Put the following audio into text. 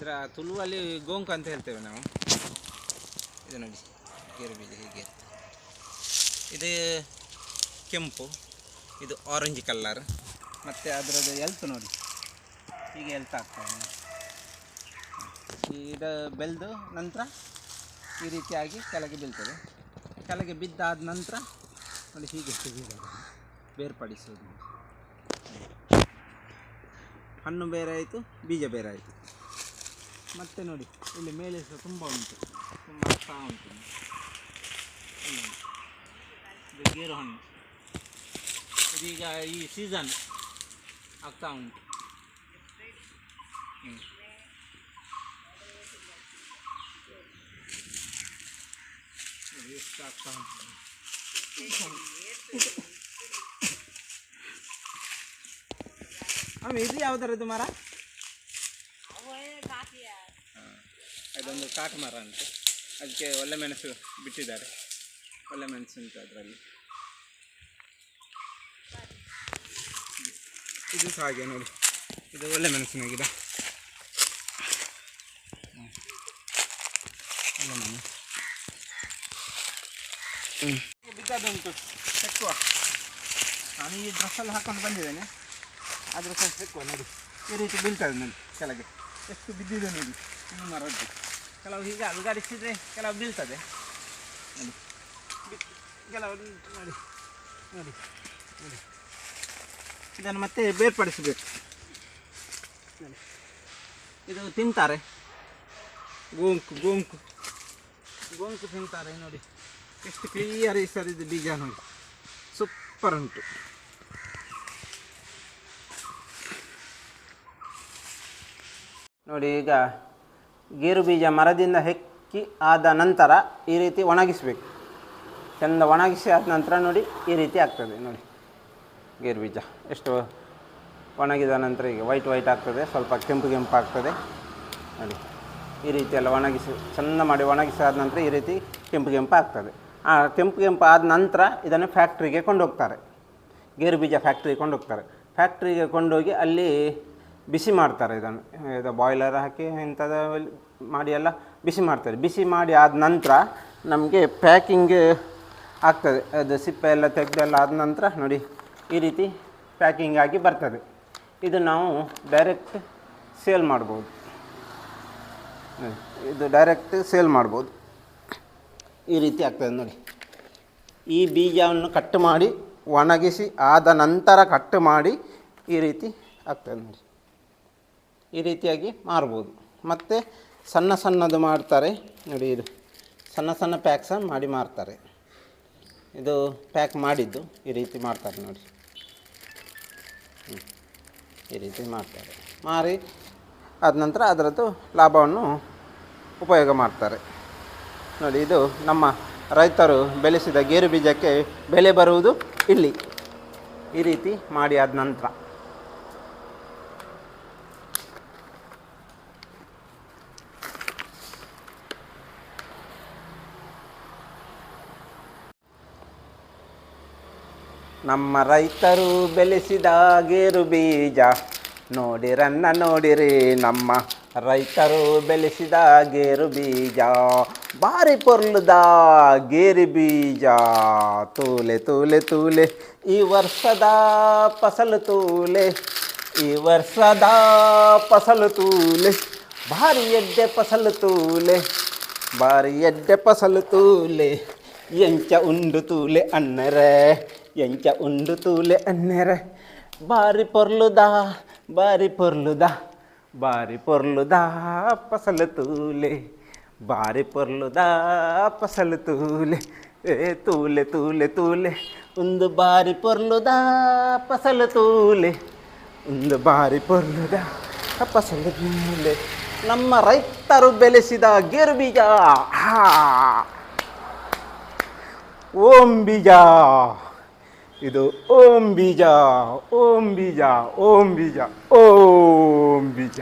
ಇದರ ತುಳುವಲ್ಲಿ ಗೋಂಕು ಅಂತ ಹೇಳ್ತೇವೆ ನಾವು. ಇದು ನೋಡಿ, ಗೇರು ಬೀಜ ಹೀಗೆ. ಇದು ಕೆಂಪು, ಇದು ಆರೆಂಜ್ ಕಲ್ಲರ್ ಮತ್ತು ಅದರದ್ದು ಎಲ್ತ್ ನೋಡಿ, ಹೀಗೆ ಎಲ್ತ್ ಆಗ್ತದೆ ಇದು. ಬೆಳೆದು ನಂತರ ಈ ರೀತಿಯಾಗಿ ಕೆಳಗೆ ಬೀಳ್ತದೆ. ಕೆಳಗೆ ಬಿದ್ದಾದ ನಂತರ ನೋಡಿ ಹೀಗೆ ಬೇರ್ಪಡಿಸೋದು ಹಣ್ಣು ಬೇರೆ ಆಯಿತು, ಬೀಜ ಬೇರೆ ಆಯಿತು. ಮತ್ತೆ ನೋಡಿ, ಇಲ್ಲಿ ಮೇಲೆ ಸಹ ತುಂಬ ಉಂಟು. ತುಂಬ ಆಗ್ತಾ ಉಂಟು. ಇದು ಗೇರು ಹಣ್ಣು. ಇದೀಗ ಈ ಸೀಸನ್ ಆಗ್ತಾ ಉಂಟು. ಎಷ್ಟು ಆಗ್ತಾ ಉಂಟು. ಆಮೇಲೆ ಇದು ಯಾವುದರದ್ದು ಮರ? ಅದೊಂದು ಕಾಟು ಮರ ಅಂತ. ಅದಕ್ಕೆ ಒಳ್ಳೆ ಮೆಣಸು ಬಿಟ್ಟಿದ್ದಾರೆ. ಒಳ್ಳೆ ಮೆಣಸು ಉಂಟು ಅದರಲ್ಲಿ. ಇದು ಸಹ ಹಾಗೆ ನೋಡಿ. ಇದು ಒಳ್ಳೆ ಮೆಣಸಿನ ಗಿಡ. ಬಿದ್ದದುಂಟು ಸೆಕ್ಕುವ. ನಾನು ಈ ಡ್ರೆಸ್ಸಲ್ಲಿ ಹಾಕೊಂಡು ಬಂದಿದ್ದೇನೆ. ಆದರೆ ಸಹ ಸೆಕ್ಕುವ ನೋಡಿ. ಈ ರೀತಿ ಬೀಳ್ತದೆ ನೋಡಿ ಕೆಳಗೆ. ಎಷ್ಟು ಬಿದ್ದಿದೆ ನೋಡಿ. ಮರದ್ದು ಕೆಲವು ಹೀಗೆ ಅಲುಗಾಡಿಸಿದರೆ ಕೆಲವು ಬೀಳ್ತದೆ. ನೋಡಿ. ಕೆಲವು ನೋಡಿ ನೋಡಿ ನೋಡಿ ಇದನ್ನು ಮತ್ತೆ ಬೇರ್ಪಡಿಸಬೇಕು. ಇದು ತಿಂತಾರೆ. ಗೋಂಕು ಗೋಂಕು. ಗೋಂಕು ತಿಂತಾರೆ, ನೋಡಿ. ಎಷ್ಟು ಕ್ಲಿಯರ್ ಸರ್ ಇದು ಬೀಜ ನೋಡಿ. ಸೂಪರ್ ಉಂಟು. ನೋಡಿ ಈಗ ಗೇರು ಬೀಜ ಮರದಿಂದ ಹೆಕ್ಕಿ ಆದ ನಂತರ ಈ ರೀತಿ ಒಣಗಿಸಬೇಕು. ಚೆಂದ ಒಣಗಿಸಿ ಆದ ನಂತರ ನೋಡಿ ಈ ರೀತಿ ಆಗ್ತದೆ ನೋಡಿ. ಗೇರು ಬೀಜ ಎಷ್ಟು ಒಣಗಿದ ನಂತರ ಈಗ ವೈಟ್ ವೈಟ್ ಆಗ್ತದೆ, ಸ್ವಲ್ಪ ಕೆಂಪು ಕೆಂಪು ಆಗ್ತದೆ. ನೋಡಿ, ಈ ರೀತಿ ಎಲ್ಲ ಒಣಗಿಸಿ, ಚೆಂದ ಮಾಡಿ ಒಣಗಿಸಿ ಆದ ನಂತರ ಈ ರೀತಿ ಕೆಂಪು ಕೆಂಪು ಆಗ್ತದೆ. ಆ ಕೆಂಪು ಕೆಂಪು ಆದ ನಂತರ ಇದನ್ನು ಫ್ಯಾಕ್ಟ್ರಿಗೆ ಕೊಂಡೋಗ್ತಾರೆ. ಗೇರು ಬೀಜ ಫ್ಯಾಕ್ಟ್ರಿಗೆ ಕೊಂಡೋಗ್ತಾರೆ. ಫ್ಯಾಕ್ಟ್ರಿಗೆ ಕೊಂಡೋಗಿ ಅಲ್ಲಿ ಬಿಸಿ ಮಾಡ್ತಾರೆ ಇದನ್ನು. ಇದು ಬಾಯ್ಲರ್ ಹಾಕಿ ಇಂಥದ ಮಾಡಿ ಎಲ್ಲ ಬಿಸಿ ಮಾಡ್ತಾರೆ. ಬಿಸಿ ಮಾಡಿ ಆದ ನಂತರ ನಮಗೆ ಪ್ಯಾಕಿಂಗ್ ಆಗ್ತದೆ. ಅದು ಸಿಪ್ಪೆ ಎಲ್ಲ ತೆಗೆದೆಲ್ಲ ಆದ ನಂತರ ನೋಡಿ ಈ ರೀತಿ ಪ್ಯಾಕಿಂಗ್ ಆಗಿ ಬರ್ತದೆ. ಇದು ನಾವು ಡೈರೆಕ್ಟ್ ಸೇಲ್ ಮಾಡ್ಬೋದು. ಇದು ಡೈರೆಕ್ಟ್ ಸೇಲ್ ಮಾಡ್ಬೋದು. ಈ ರೀತಿ ಆಗ್ತದೆ ನೋಡಿ. ಈ ಬೀಜವನ್ನು ಕಟ್ ಮಾಡಿ ಒಣಗಿಸಿ ಆದ ನಂತರ ಕಟ್ ಮಾಡಿ ಈ ರೀತಿ ಆಗ್ತದೆ ನೋಡಿ. ಈ ರೀತಿಯಾಗಿ ಮಾರ್ಬೋದು. ಮತ್ತು ಸಣ್ಣ ಸಣ್ಣದು ಮಾಡ್ತಾರೆ. ನೋಡಿ ಇದು ಸಣ್ಣ ಸಣ್ಣ ಪ್ಯಾಕ್ ಸಹ ಮಾಡಿ ಮಾರ್ತಾರೆ. ಇದು ಪ್ಯಾಕ್ ಮಾಡಿದ್ದು ಈ ರೀತಿ ಮಾಡ್ತಾರೆ ನೋಡಿ. ಈ ರೀತಿ ಮಾಡ್ತಾರೆ. ಮಾರಿ ಆದ ನಂತರ ಅದರದ್ದು ಲಾಭವನ್ನು ಉಪಯೋಗ ಮಾಡ್ತಾರೆ. ನೋಡಿ ಇದು ನಮ್ಮ ರೈತರು ಬೆಳೆಸಿದ ಗೇರು ಬೀಜಕ್ಕೆ ಬೆಲೆ ಬರುವುದು ಇಲ್ಲಿ. ಈ ರೀತಿ ಮಾಡಿ ಆದ ನಂತರ. ನಮ್ಮ ರೈತರು ಬೆಳೆಸಿದ ಗೇರು ಬೀಜ. ನೋಡಿರನ್ನ ನೋಡಿರಿ, ನಮ್ಮ ರೈತರು ಬೆಳೆಸಿದ ಗೇರು ಬೀಜ. ಬಾರಿ ಪೊರ್ಲುದ ಗೇರು ಬೀಜ. ತೂಲೆ ತೂಲೆ ತೂಲೆ, ಈ ವರ್ಷದ ಫಸಲು ತೂಲೆ. ಈ ವರ್ಷದ ಫಸಲು ತೂಲೆ. ಭಾರಿ ಎಡ್ಡೆ ಫಸಲು ತೂಲೆ. ಬಾರಿ ಎಡ್ಡೆ ಫಸಲು ತೂಲೆ. ಎಂಚ ಉಂಡು ತೂಲೆ ಅನ್ನರೆ. ಎಂಚ ಉಂಡು ತೂಲೆ ಅನ್ನೆರೆ. ಬಾರಿ ಪೊರ್ಲುದ ಬಾರಿ ಪೊರ್ಲುದ ಬಾರಿ ಪೊರ್ಲುದ, ಪಸಲು ತೂಲೆ. ಬಾರಿ ಪೊರ್ಲುದ, ಪಸಲು ತೂಲೆ. ಏ, ತೂಲೆ ತೂಲೆ ತೂಲೆ. ಒಂದು ಬಾರಿ ಪೊರ್ಲುದ, ಪಸಲು ತೂಲೆ. ಒಂದು ಬಾರಿ ಪೊರ್ಲುದ, ಪಸಲು ತೂಲೆ. ನಮ್ಮ ರೈತರು ಬೆಳೆಸಿದ ಗೇರು ಬೀಜ ಓಂ ಬೀಜ ಇದು ಓಂ ಬೀಜ ಓಂ ಬೀಜ ಓಂ ಬೀಜ ಓಂ ಬೀಜ.